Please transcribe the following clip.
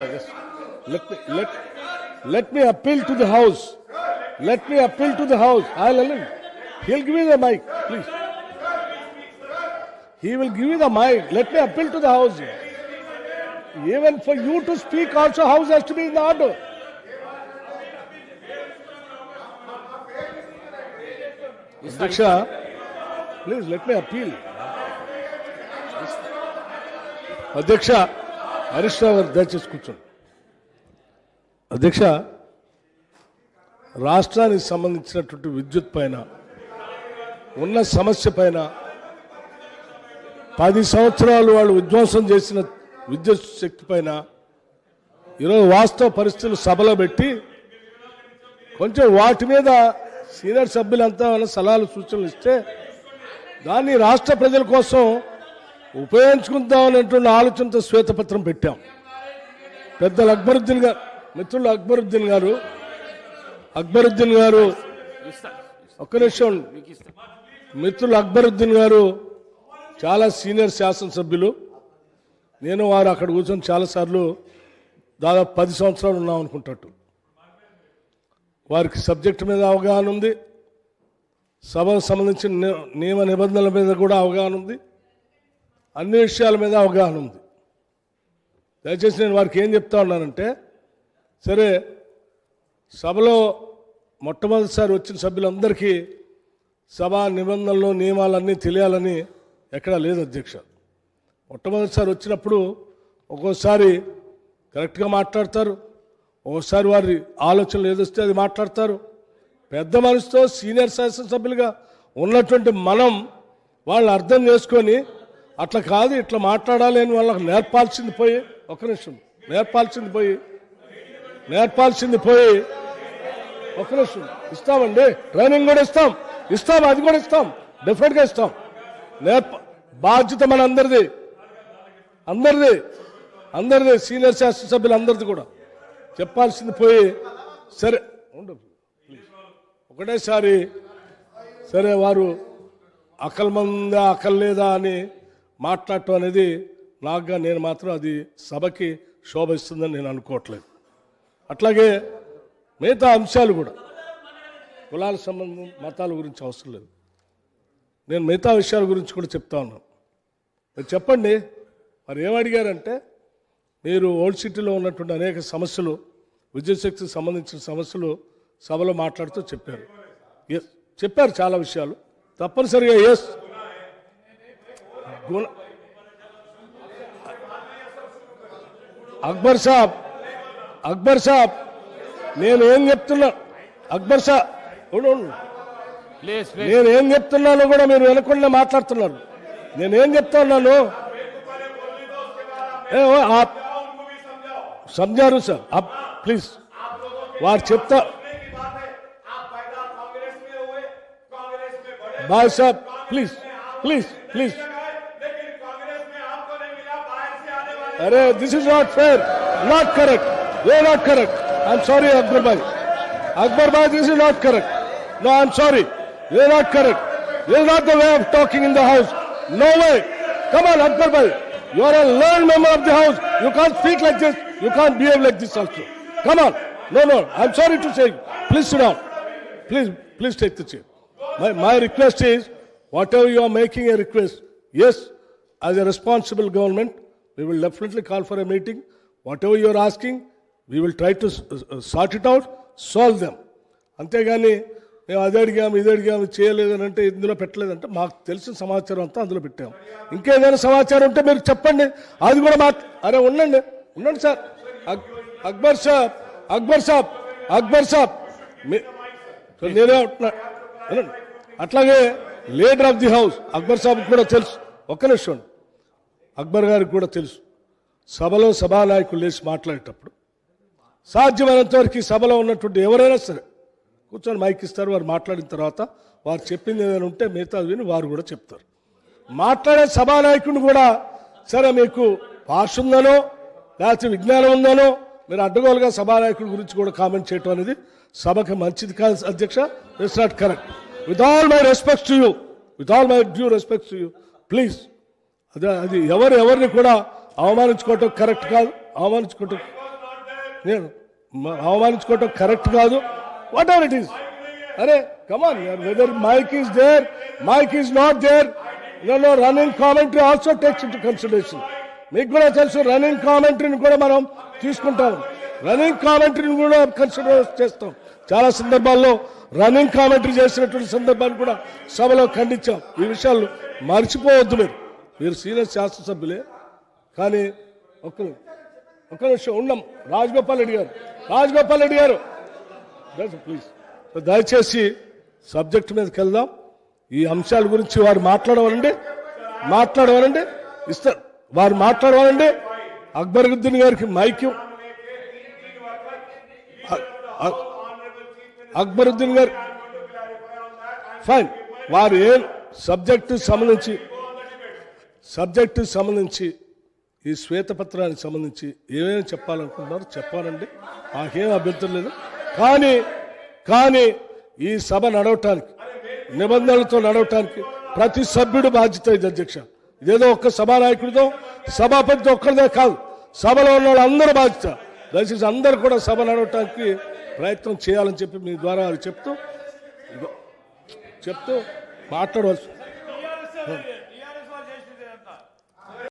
Let me, let, let me appeal to the House. Let me appeal to the House. I'll allow He'll give me the mic, please. He will give you the mic. Let me appeal to the House. Even for you to speak also, House has to be in the order. Adhyaksha, please let me appeal. Adhyaksha, Harish Rao గారు దయచేసి కూర్చోండి. అధ్యక్ష రాష్ట్రానికి సంబంధించినటువంటి విద్యుత్ పైన ఉన్న సమస్య పైన పది సంవత్సరాలు వాళ్ళు విధ్వంసం చేసిన విద్యుత్ శక్తి పైన ఈరోజు వాస్తవ పరిస్థితులు సభలో పెట్టి కొంచెం వాటి మీద సీనియర్ సభ్యులంతా సలహాలు సూచనలు ఇస్తే దాన్ని రాష్ట్ర ప్రజల కోసం ఉపయోగించుకుందాం అనేటువంటి ఆలోచనతో శ్వేతపత్రం పెట్టాం. పెద్దలు అక్బరుద్దీన్ గారు మిత్రులు అక్బరుద్దీన్ గారు అక్బరుద్దీన్ గారు ఒక్క నిమిషం. మిత్రులు అక్బరుద్దీన్ గారు చాలా సీనియర్ శాసనసభ్యులు. నేను వారు అక్కడ కూర్చొని చాలాసార్లు దాదాపు పది సంవత్సరాలు ఉన్నాం అనుకుంటట్టు. వారికి సబ్జెక్టు మీద అవగాహన ఉంది. సభకు సంబంధించిన నియమ నిబంధనల మీద కూడా అవగాహన ఉంది. అన్ని విషయాల మీద అవగాహన ఉంది. దయచేసి నేను వారికి ఏం చెప్తా ఉన్నానంటే సరే సభలో మొట్టమొదటిసారి వచ్చిన సభ్యులందరికీ సభా నిబంధనలు నియమాలన్నీ తెలియాలని ఎక్కడా లేదు అధ్యక్ష. మొట్టమొదటిసారి వచ్చినప్పుడు ఒక్కోసారి కరెక్ట్గా మాట్లాడతారు ఒక్కోసారి వారి ఆలోచనలు ఏదొస్తే అది మాట్లాడతారు. పెద్ద మనసుతో సీనియర్ శాసనసభ్యులుగా ఉన్నటువంటి మనం వాళ్ళు అర్థం చేసుకొని అట్లా కాదు ఇట్లా మాట్లాడాలి అని వాళ్ళకి నేర్పాల్సింది పోయి ఒక నిమిషం నేర్పాల్సింది పోయి నేర్పాల్సింది పోయి ఒక నిమిషం ఇస్తామండి ట్రైనింగ్ కూడా ఇస్తాం ఇస్తాం అది కూడా ఇస్తాం డెఫినెట్గా ఇస్తాం. నేర్ప బాధ్యత మన అందరిది అందరిది అందరిది సీనియర్ శాసనసభ్యులు అందరిది కూడా. చెప్పాల్సింది పోయి సరే ఉండు ఒకటేసారి సరే వారు అకల్ మందా అకల్ లేదా అని మాట్లాడటం అనేది నాకుగా నేను మాత్రం అది సభకి శోభిస్తుందని నేను అనుకోవట్లేదు. అట్లాగే మిగతా అంశాలు కూడా కులాల సంబంధం మతాల గురించి అవసరం లేదు. నేను మిగతా విషయాల గురించి కూడా చెప్తా ఉన్నాను. మీరు చెప్పండి మరి ఏమడిగారంటే మీరు ఓల్డ్ సిటీలో ఉన్నటువంటి అనేక సమస్యలు విద్యుత్శక్తికి సంబంధించిన సమస్యలు సభలో మాట్లాడుతూ చెప్పారు. ఎస్ చెప్పారు చాలా విషయాలు. తప్పనిసరిగా ఎస్ గుణ అక్బర్ సాబ్ అక్బర్ సాబ్ నేను ఏం చెప్తున్నా? అక్బర్ సాబ్ నేను ఏం చెప్తున్నాను కూడా మీరు వెనకుండా మాట్లాడుతున్నారు. నేనేం చెప్తా ఉన్నాను సంజారు సార్ అప్ ప్లీజ్ వారు చెప్తా. బాయ్ సాబ్ please please please This is not fair. Not correct. You're not correct. I'm sorry, Akbar Bhai. Akbar Bhai, this is not correct. No, I'm sorry. You're not correct. This is not the way of talking in the house. No way. Come on, Akbar Bhai. You're a learned member of the house. You can't speak like this. You can't behave like this also. Come on. No, no. I'm sorry to say. Please sit down. Please, please take the chair. My request is, whatever you are making a request, yes, as a responsible government, we will definitely call for a meeting. Whatever you are asking we will try to uh, uh, sort it out solve them. అంతేగాని మేము అది అడిగాము ఇది అడిగాము చేయలేదని అంటే ఇందులో పెట్టలేదంటే మాకు తెలిసిన సమాచారం అంతా అందులో పెట్టాము. ఇంకేదైనా సమాచారం ఉంటే మీరు చెప్పండి. అది కూడా మా అరే ఉండండి ఉండండి సార్. అక్- అక్బర్ సాబ్ అక్బర్ సాబ్ అక్బర్ సాబ్. నేనే ఉంటున్నా. అట్లాగే leader of the house Akbar Saab కూడా తెలుసు. ఒక్క నిమిషం అక్బర్ గారికి కూడా తెలుసు. సభలో సభానాయకులు లేచి మాట్లాడేటప్పుడు సాధ్యమైనంత వరకు సభలో ఉన్నటువంటి ఎవరైనా సరే కూర్చొని మైక్ ఇస్తారు వారు మాట్లాడిన తర్వాత వారు చెప్పింది ఏదైనా ఉంటే మిగతా విని వారు కూడా చెప్తారు. మాట్లాడే సభానాయకుడిని కూడా సరే మీకు భాష ఉందనో లేకపోతే విజ్ఞానం ఉందనో మీరు అడ్డగోలుగా సభానాయకుడి గురించి కూడా కామెంట్ చేయటం అనేది సభకి మంచిది కాదు అధ్యక్ష. It's not correct with all my respect to you with all my due respect to you please అదే అది ఎవరు ఎవరిని కూడా అవమానించుకోవటం కరెక్ట్ కాదు. అవమానించుకోవటం నేను అవమానించుకోవటం కరెక్ట్ కాదు. వాట్ ఎవర్ ఇట్ ఈస్ అరే come on whether mike is there mike is not there no running commentary also takes in consideration మీకు కూడా తెలుసు రన్నింగ్ కామెంటరీని కూడా మనం తీసుకుంటాం. రన్నింగ్ కామెంటరీని కూడా కన్సిడర్ చేస్తాం. చాలా సందర్భాల్లో రన్నింగ్ కామెంటరీ చేసినటువంటి సందర్భాన్ని కూడా సభలో ఖండించాం. ఈ విషయాలు మర్చిపోవద్దు మీరు. మీరు సీనియర్ శాసనసభ్యులే కానీ ఒక్క ఒక్క నిమిషం ఉన్నాం రాజగోపాల్ రెడ్డి గారు రాజగోపాల్ రెడ్డి గారు. ప్లీజ్ దయచేసి సబ్జెక్ట్ మీదకి వెళ్దాం. ఈ అంశాల గురించి వారు మాట్లాడవాలండి. మాట్లాడవాలండి. ఇస్తారు వారు మాట్లాడవాలండి. అక్బరుద్దీన్ గారికి మైక్యం అక్బరుద్దీన్ గారు. ఫైన్ వారు ఏం సబ్జెక్టు సంబంధించి సబ్జెక్టు సంబంధించి ఈ శ్వేతపత్రానికి సంబంధించి ఏమేమి చెప్పాలనుకుంటున్నారో చెప్పాలండి. నాకేం అభ్యంతరం లేదు. కానీ కానీ ఈ సభ నడవటానికి నిబంధనలతో నడవటానికి ప్రతి సభ్యుడు బాధ్యత ఇది అధ్యక్ష. ఇదేదో ఒక్క సభానాయకుడితో సభాపతితో ఒక్కరిదే కాదు. సభలో ఉన్న వాళ్ళందరూ బాధ్యత. దయచేసి అందరూ కూడా సభ నడవటానికి ప్రయత్నం చేయాలని చెప్పి మీ ద్వారా అది చెప్తూ చెప్తూ మాట్లాడవలసి